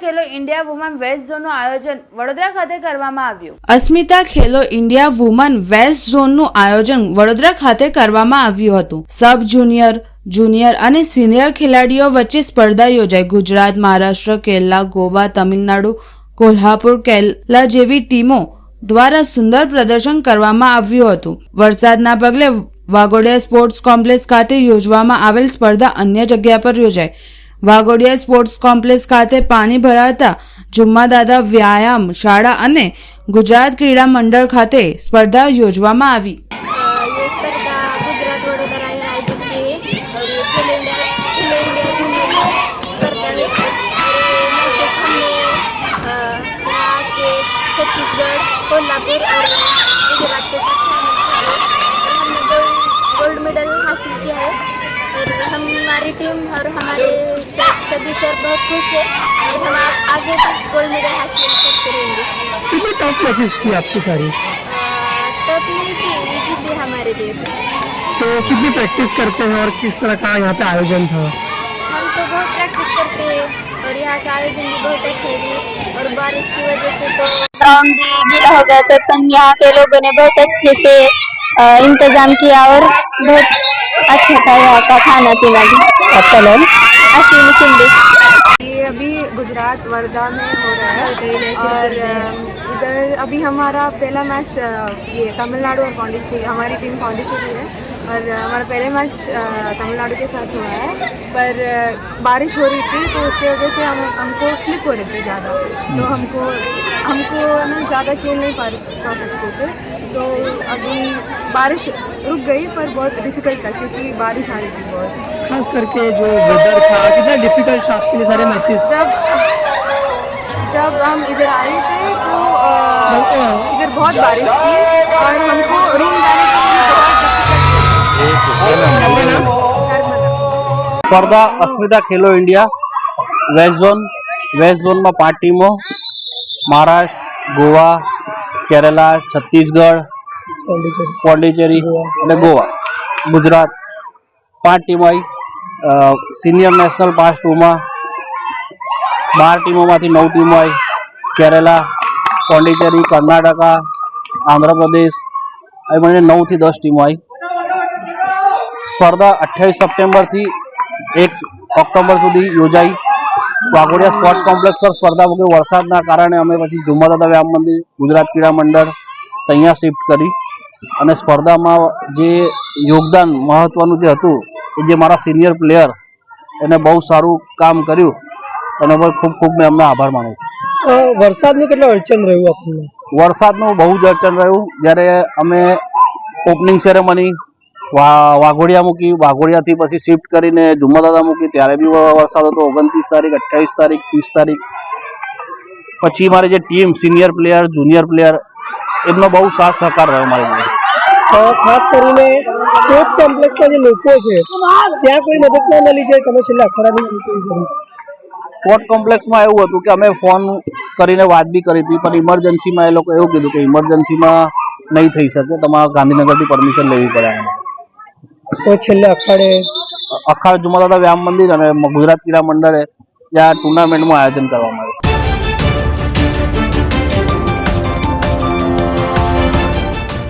ખેલો India woman west ઝોનનું આયોજન વડોદરા ખાતે કરવામાં આવ્યું. Asmita Khelo India woman west ઝોનનું આયોજન વડોદરા ખાતે કરવામાં આવ્યું હતું. સબ જુનિયર જુનિયર અને સિનિયર ખેલાડીઓ વચ્ચે સ્પર્ધા યોજાઈ. ગુજરાત, મહારાષ્ટ્ર, કેરલા, ગોવા, તમિલનાડુ, કોલ્હાપુર, કેરલા જેવી ટીમો દ્વારા સુંદર પ્રદર્શન કરવામાં આવ્યું હતું. વરસાદના પગલે વાગોડિયા સ્પોર્ટ્સ કોમ્પ્લેક્સ ખાતે યોજવામાં આવેલ સ્પર્ધા અન્ય જગ્યા પર યોજાઈ. વાઘોડિયા સ્પોર્ટ્સ કોમ્પ્લેક્સ ખાતે પાણી ભરાતા જુમ્માદાદા વ્યાયામ શાળા અને ગુજરાત ક્રીડા મંડળ ખાતે સ્પર્ધા યોજવામાં આવી. છત્તીસગઢ ये हमारी टीम और हमारे सभी सर बहुत खुश है। और हम आगे भी गोल्ड मेडल हासिल करते रहेंगे कितनी टफ मैचेस थी आपकी सारी? टफ नहीं थी इजी थी हमारे लिए। तो कितनी प्रैक्टिस करते हैं और किस तरह का यहाँ पे आयोजन था? हम तो बहुत प्रैक्टिस करते हैं और यहाँ का आयोजन भी बहुत अच्छा है। और बारिश की वजह से तो ग्राउंड भी गीला हो गया था पर यहाँ के लोगों ने बहुत अच्छे से इंतज़ाम किया और बहुत अच्छा था यहाँ का खाना पीना भी। अच्छा नाम अश्विनी शिंदे। ये अभी गुजरात वर्धा में हो रहा है। और इधर अभी हमारा पहला मैच ये तमिलनाडु और पांडिचेरी हमारी टीम पांडिचेरी है। और हमारा पहले मैच तमिलनाडु के साथ हुआ है पर बारिश हो रही थी तो उसकी वजह से हम हमको स्लिप हो रही थी ज़्यादा। तो हमको हमको ना ज़्यादा खेल नहीं पा पा सकते थे। तो अभी बारिश रुक गई पर बहुत डिफ़िकल्ट था क्योंकि बारिश आ रही थी बहुत। खास करके जो वेदर था कितना डिफ़िकल्ट था आपके लिए सारे मैचेस जब जब हम इधर आए थे तो इधर बहुत बारिश थी और हमको रूम जाने સ્પર્ધા Asmita Khelo India, west zone, west ઝોનમાં પાંચ ટીમો, મહારાષ્ટ્ર, ગોવા, કેરલા, છત્તીસગઢ, પોંડિચેરી અને ગોવા. ગુજરાત પાંચ ટીમો આવી. સિનિયર નેશનલ પાંચ ટુમાં બાર ટીમોમાંથી નવ ટીમો આવી. કેરલા, પોંડિચેરી, કર્ણાટકા, આંધ્રપ્રદેશ આવી મળીને નવથી દસ ટીમો આવી. સ્પર્ધા અઠ્યાવીસ સપ્ટેમ્બરથી એક ઓક્ટોબર સુધી યોજાઈ. વાઘોડિયા સ્પોર્ટ કોમ્પ્લેક્સ પર સ્પર્ધા મૂકી વરસાદના કારણે અમે પછી જુમ્માદાદા વ્યાયામ મંદિર ગુજરાત ક્રીડા મંડળ અહીંયા શિફ્ટ કરી. અને સ્પર્ધામાં જે યોગદાન મહત્વનું જે હતું એ જે મારા સિનિયર પ્લેયર એને બહુ સારું કામ કર્યું. અને પર ખૂબ ખૂબ મેં અમને આભાર માનું છું. વરસાદનું કેટલું અડચણ રહ્યું આપણને? વરસાદનું બહુ જ અડચણ રહ્યું. જ્યારે અમે ઓપનિંગ સેરેમની વાઘોડિયા મૂકી વાઘોડિયાથી પછી શિફ્ટ કરીને જુમ્માદાદા મૂકી ત્યારે બી વરસાદ હતો. ઓગણત્રીસ તારીખ અઠ્યાવીસ તારીખ ત્રીસ તારીખ. પછી મારી જે team senior player junior player એમનો બહુ સાથ સહકાર રહ્યો મારી જોડે. ખાસ કરીને સ્પોર્ટ્સ કોમ્પ્લેક્સના જે લોકો છે ત્યાં કોઈ મદદ ન મળી જાય. તમે છેલ્લા અખાડાની સ્પોર્ટ કોમ્પ્લેક્સમાં એવું હતું કે અમે ફોન કરીને વાત બી કરી હતી પણ ઇમરજન્સીમાં એ લોકો એવું કીધું કે ઇમરજન્સીમાં નહીં થઈ શકે. તમારે ગાંધીનગરથી પરમિશન લેવી પડે એમ. તો છેલ્લે અખાડે અખાડ જુમાદાદા વ્યાયામ મંદિર અને ગુજરાત ક્રીડા મંડળે ત્યાં ટુર્નામેન્ટનું આયોજન કરવામાં